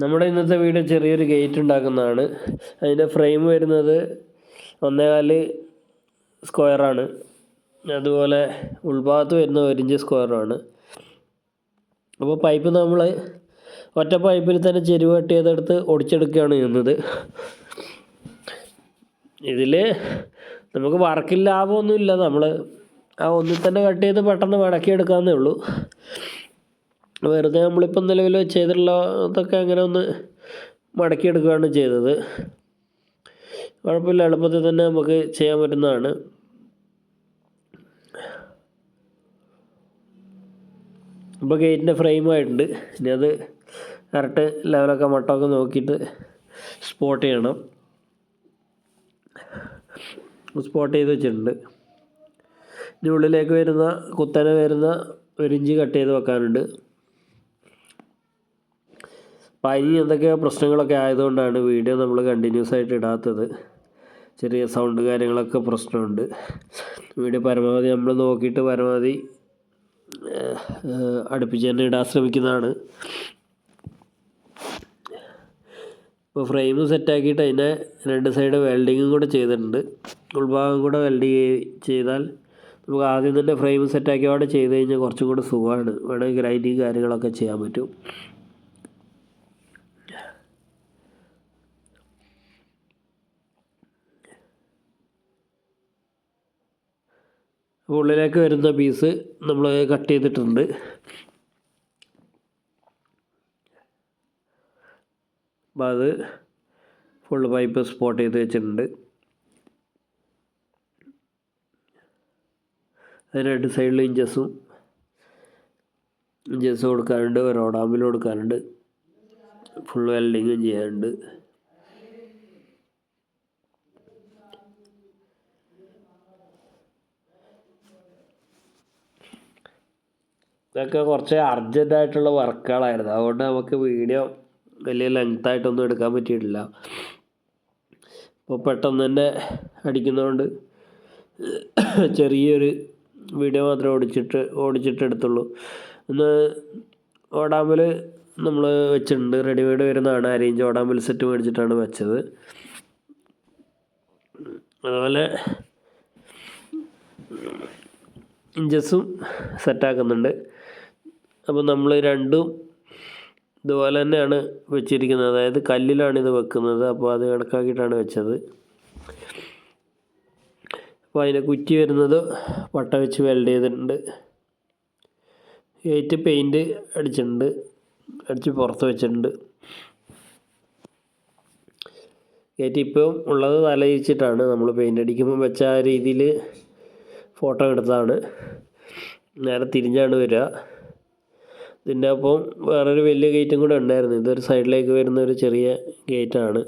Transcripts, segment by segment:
നമ്മുടെ ഇന്നത്തെ വീട് ചെറിയൊരു ഗേറ്റ് ഉണ്ടാക്കുന്നതാണ്. അതിന്റെ ഫ്രെയിം വരുന്നത് ഒന്നേകാൽ സ്ക്വയറാണ് അതുപോലെ ഉൾഭാഗത്ത് വരുന്ന ഒരു ഇഞ്ച് സ്ക്വയറാണ് അപ്പോൾ പൈപ്പ് നമ്മൾ ഒറ്റ പൈപ്പിൽ തന്നെ ചെരുവ് കട്ട് ചെയ്തെടുത്ത് ഒടിച്ചെടുക്കുകയാണ് ചെയ്യുന്നത്. ഇതിൽ നമുക്ക് വർക്കിൽ ലാഭമൊന്നുമില്ല. നമ്മൾ ആ ഒന്നിൽ തന്നെ കട്ട് ചെയ്ത് പെട്ടെന്ന് മടക്കിയെടുക്കാമെന്നേ ഉള്ളൂ. വെറുതെ നമ്മളിപ്പം നിലവിൽ ചെയ്തിട്ടുള്ള ഇതൊക്കെ അങ്ങനെ ഒന്ന് മടക്കിയെടുക്കുകയാണ് ചെയ്തത്. കുഴപ്പമില്ല എളുപ്പത്തിൽ തന്നെ നമുക്ക് ചെയ്യാൻ പറ്റുന്നതാണ്. ഇപ്പോൾ ഗേറ്റിന്റെ ഫ്രെയിമായിട്ടുണ്ട് ഇനി അത് കറക്റ്റ് ലെവലൊക്കെ മട്ടമൊക്കെ നോക്കിയിട്ട് സ്പോട്ട് ചെയ്യണം. സ്പോട്ട് ചെയ്ത് വെച്ചിട്ടുണ്ട്. ഇനി ഉള്ളിലേക്ക് വരുന്ന കുത്തനെ വരുന്ന ഒരു ഇഞ്ച് കട്ട് ചെയ്ത് വെക്കാനുണ്ട്. പനി എന്തൊക്കെയോ പ്രശ്നങ്ങളൊക്കെ ആയതുകൊണ്ടാണ് വീഡിയോ നമ്മൾ കണ്ടിന്യൂസ് ആയിട്ട് ഇടാത്തത്. ചെറിയ സൗണ്ട് കാര്യങ്ങളൊക്കെ പ്രശ്നമുണ്ട്. വീഡിയോ പരമാവധി നമ്മൾ നോക്കിയിട്ട് പരമാവധി അടുപ്പിച്ച് തന്നെ ഇടാൻ ശ്രമിക്കുന്നതാണ്. ഇപ്പോൾ ഫ്രെയിം സെറ്റാക്കിയിട്ട് അതിനെ രണ്ട് സൈഡ് വെൽഡിങ്ങും കൂടെ ചെയ്തിട്ടുണ്ട്. ഉൾഭാഗം കൂടെ വെൽഡ് ചെയ്താൽ നമുക്ക് ആദ്യം തന്നെ ഫ്രെയിം സെറ്റാക്കി അവിടെ ചെയ്ത് കഴിഞ്ഞാൽ കുറച്ചും കൂടെ സുഖമാണ്. വേണമെങ്കിൽ ഗ്രൈൻഡിങ് കാര്യങ്ങളൊക്കെ ചെയ്യാൻ പറ്റും. ഉള്ളിലേക്ക് വരുന്ന പീസ് നമ്മൾ കട്ട് ചെയ്തിട്ടുണ്ട്. അപ്പോൾ അത് ഫുള്ള് പൈപ്പ് സ്പോട്ട് ചെയ്ത് വെച്ചിട്ടുണ്ട്. അതിന് രണ്ട് സൈഡിൽ ഇഞ്ചസും ഇഞ്ചസ് കൊടുക്കാനുണ്ട് റോഡാമ്പിൽ കൊടുക്കാനുണ്ട്. ഫുൾ വെൽഡിങ്ങും ചെയ്യാനുണ്ട്. ഇതൊക്കെ കുറച്ച് അർജന്റായിട്ടുള്ള വർക്കുകളായിരുന്നു അതുകൊണ്ട് നമുക്ക് വീഡിയോ വലിയ ലെങ്ത്തായിട്ടൊന്നും എടുക്കാൻ പറ്റിയിട്ടില്ല. അപ്പോൾ പെട്ടെന്ന് തന്നെ അടിക്കുന്നതുകൊണ്ട് ചെറിയൊരു വീഡിയോ മാത്രമേ ഓടിച്ചിട്ട് ഓടിച്ചിട്ട് എടുത്തുള്ളൂ. ഇന്ന് ഓടാമ്പൽ നമ്മൾ വെച്ചിട്ടുണ്ട്. റെഡിമെയ്ഡ് വരുന്നതാണ്. അരേഞ്ച് ഓടാമ്പൽ സെറ്റ് മേടിച്ചിട്ടാണ് വെച്ചത്. അതുപോലെ ഇഞ്ചസും സെറ്റാക്കുന്നുണ്ട് അപ്പോൾ നമ്മൾ രണ്ടും ഇതുപോലെ തന്നെയാണ് വെച്ചിരിക്കുന്നത്. അതായത് കല്ലിലാണ് ഇത് വെക്കുന്നത്. അപ്പോൾ അത് കണക്കാക്കിയിട്ടാണ് വെച്ചത്. അപ്പോൾ അതിനെ കുറ്റി വരുന്നത് വട്ട വെച്ച് വെൽഡ് ചെയ്തിട്ടുണ്ട്. ഏറ്റ് പെയിന്റ് അടിച്ചിട്ടുണ്ട്. അടിച്ച് പുറത്ത് വെച്ചിട്ടുണ്ട്. ഗേറ്റ് ഇപ്പം ഉള്ളത് തലയിരിച്ചിട്ടാണ് നമ്മൾ പെയിന്റ് അടിക്കുമ്പോൾ വെച്ച ആ രീതിയിൽ ഫോട്ടോ എടുത്തതാണ്. നേരെ തിരിഞ്ഞാണ് വരിക. ഇതിന്റെ ഒപ്പം വേറൊരു വലിയ ഗേറ്റും കൂടെ ഉണ്ടായിരുന്നു. ഇതൊരു സൈഡിലേക്ക് വരുന്ന ഒരു ചെറിയ ഗേറ്റാണ്.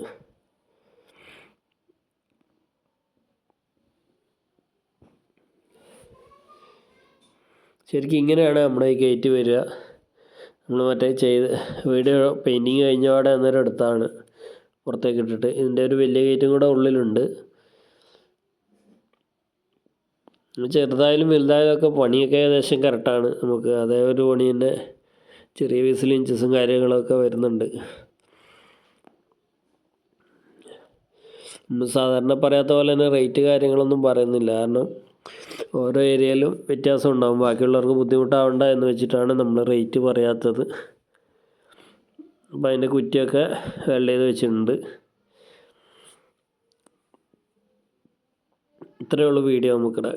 ശരിക്കും ഇങ്ങനെയാണ് നമ്മുടെ ഈ ഗേറ്റ് വരിക. നമ്മൾ മറ്റേ ചെയ്ത് വീഡിയോ പെയിന്റിങ് കഴിഞ്ഞപാടെ അന്നേരം എടുത്താണ് പുറത്തേക്ക് ഇട്ടിട്ട്. ഇതിന്റെ ഒരു വലിയ ഗേറ്റും കൂടെ ഉള്ളിലുണ്ട്. ചെറുതായാലും വലുതായാലും ഒക്കെ പണിയൊക്കെ ഏകദേശം കറക്റ്റാണ് നമുക്ക്. അതേ ഒരു പണി തന്നെ ചെറിയ വയസ്സിൽ ഇഞ്ചസും കാര്യങ്ങളൊക്കെ വരുന്നുണ്ട്. സാധാരണ പറയാത്ത പോലെ തന്നെ റേറ്റ് കാര്യങ്ങളൊന്നും പറയുന്നില്ല. കാരണം ഓരോ ഏരിയയിലും വ്യത്യാസം ഉണ്ടാകും ബാക്കിയുള്ളവർക്ക് ബുദ്ധിമുട്ടാവണ്ട എന്ന് വെച്ചിട്ടാണ് നമ്മൾ റേറ്റ് പറയാത്തത്. അപ്പോൾ അതിന്റെ കുറ്റിയൊക്കെ വെള്ള ചെയ്ത് വെച്ചിട്ടുണ്ട്. ഇത്രയേ ഉള്ളൂ വീഡിയോ നമുക്കിടെ